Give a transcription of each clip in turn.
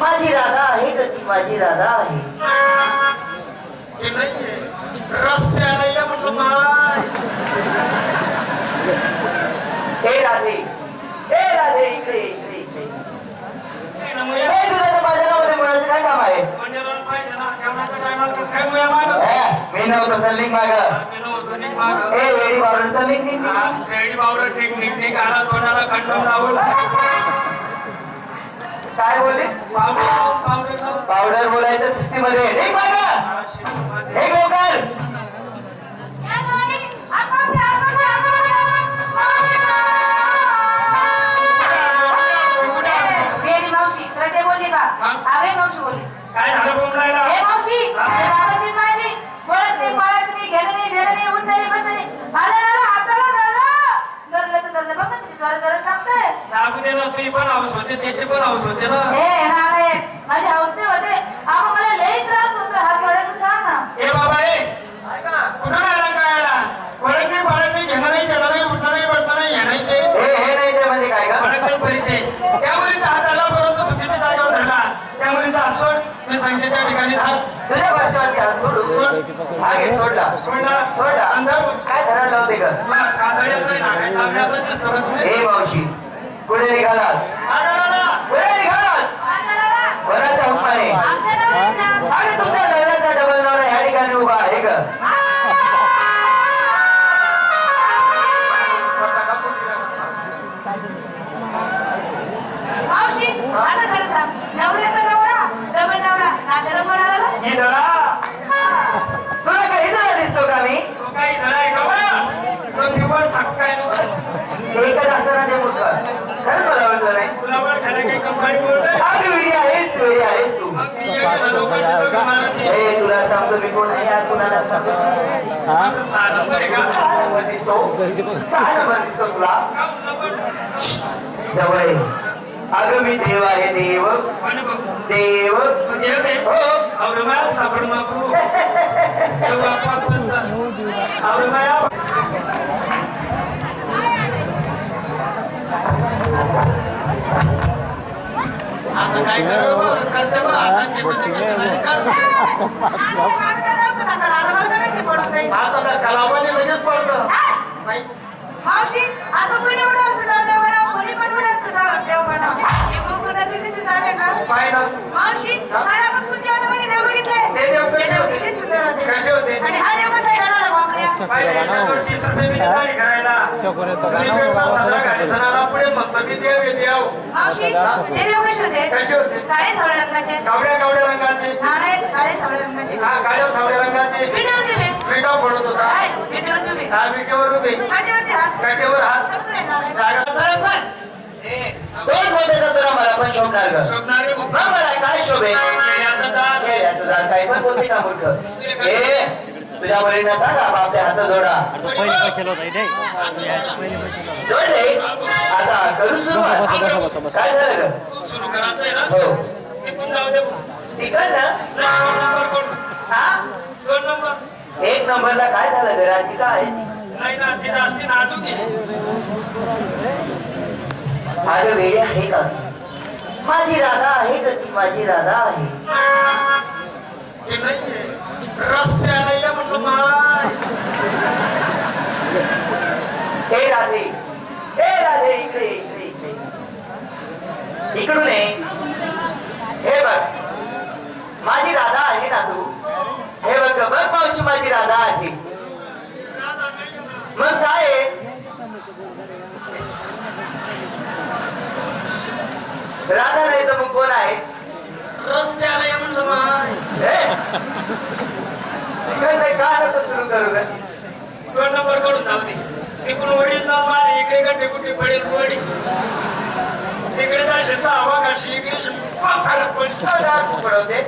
माझी राधा आहे ग ती माझी राधा आहे? ते नाहीये. रस प्यायला ये म्हणलं माय. हे राधे हे राधे इकडे इकडे इकडे. हे दुधाच्या बाजारामध्ये काय काम आहे? मंडळाला पाहिजे ना जेवणाच्या टायमाला कसं काय मुया मागं? मी नव्हतं चालली माग. मी नव्हतो नीट मागं. हे वेडी वावरून चालली की मी? रेडी ठीक नीट नीट आला तोंडाला कंडम लावून. काय बोलले? पावडर बोलायचं शिस्तमध्ये. लवकर! ना तुझी पण हाऊस होते त्याची पण हाऊस होते ना. हे ना रे माझे हौसने होते. अहो मला लई त्रास होतो. हा थोड्याचं सांग ना. ए बाबा ए कुठून आला काय आला फरक नाही फरक नाही घेणं नाही देणं नाही उठणं नाही बसणं नाही हे नाही ते. हे हे नाही ते म्हणजे काय का? फरक नाही परिचय. त्या मुलीचा हात धरला परंतु चुकीच्या जागेवर धरला. त्या मुलीचा हात सोड. मी सांगते त्या ठिकाणी धार. तुझ्या घ्या सोडू सोड. हा घे सोडला. सोडला. सोडला. काय धरायला होते का? कातड्याचं दिसतो हे मावशी. कुठे निघालात. कुठे निघालात. बराच्या हुकमाने अरे तुमच्या नवऱ्याचा डबल नवरा ह्या ठिकाणी उभा आहे का? नवऱ्याचा नवरा डबल नवरा. नात्याला? ही धडा. तुला काही जरा दिसतो का मी? तो काही धडा आहे का एकच असताना ते खरंच मला ओळखलं नाही आहेस आहेस तू हे तुला सांगतो मी कोण आहे कुणाला सांगतो सहा नंबर दिसतो सहा नंबर दिसतो तुला जवळ आहे अगं मी देव आहे देव देव तो देव आहे. हो मावशी असं देव पण उडवून सुटावं देव हे बघून कशी झाले का? ना. मावशी, काल आपण पुढच्या वादामध्ये देव बघितले. ते देव कसे ते देव होते? किती सुंदर होते. कसे होते? आणि हा देव कसा आहे जाणारा काय. दोन बोलते तुला मला पण शोभणार शोभणारे मला काय शोभे याचं दात. याचं दात काही पण बोलते का मूर्ख हे तुझ्या मुलींना सांगा आपल्या हात जोडा. जोडले. आता करू सुरुवात काय झालं ग? सुरू करायचंय ना? हो. तिकडून जाऊ दे? तिकड ना? नाही, दोन नंबर कोण? हा? दोन नंबर. एक नंबरला काय झालं ग? राधिका आहे? ती नाही ना ती जास्ती नाजूक आहे. अगं वेळी आहे का? माझी राधा आहे का ती माझी राधा आहे ते नाहीये रस प्यायला ये म्हणलं माय हे राधे हे राधे इकडे इकडे इकडे इकडून ये हे बघ माझी राधा आहे ना तू हे बघ बघ मावशी माझी राधा आहे. मग काय? राधा नाही तर मग कोण आहे रस प्यायला ये म्हणलं माय? तिकडनं का नको सुरू करू का दोन नंबरकडून जाऊ दे तिकडून ओरिजिनल माल इकडे गड्डे गुड्डे पडेल पडी तिकडे जाशील तर हवा इकडे श- फरक तुकडवते तू पडवते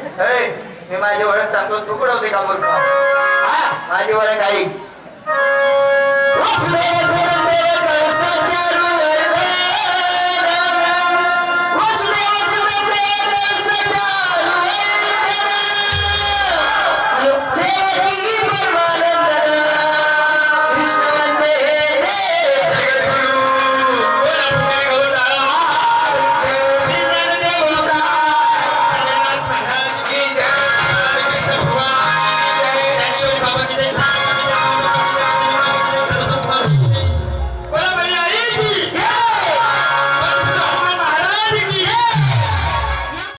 मी माझी ओळख सांगतो तू का मूर्ख? हा माझी ओळख आई